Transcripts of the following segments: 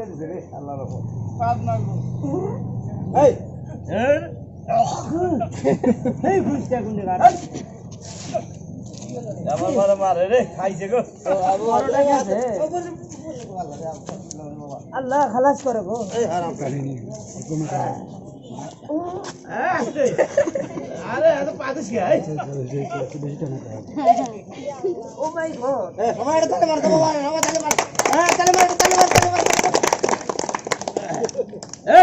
দিছে রে আল্লাহর রহমত পাঁচ মারবো এই এই বুঝতে কোন জায়গা আমার বড় মারে রে খাইছে গো আল্লাহ খালাস করে গো এই হারাম আস্তে আরে এত পাতিস কি আই ও মাই গড এ সময় হ্যাঁ তালে মার তালে মার তালে মার এ তুই হাওয়া ছাড়িস না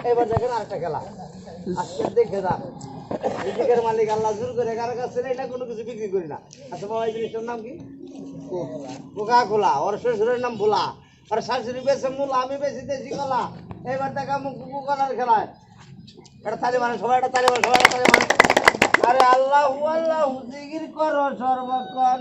আরে এবার দেখেন আরেকটা খেলা। আজকে দেখে যান। এদিকের মালিক আল্লাহ জোর করে, কারও কাছে এটা কোনো কিছু বিক্রি করি না। আচ্ছা বাবা, এই জিনিসটার নাম কি? কোকা কোলা ওর শ্বশুরের নাম ভোলা। ওর শাশুড়ি বেছে মূলা, আমি বেশি দেশি কলা। এবার দেখা মুখ কলার খেলায়। এটা তালি মানে সবাই এটা তালি মানে সবাই তালি মানে আরে আল্লাহ আল্লাহ জিগির করো সর্বক্ষণ।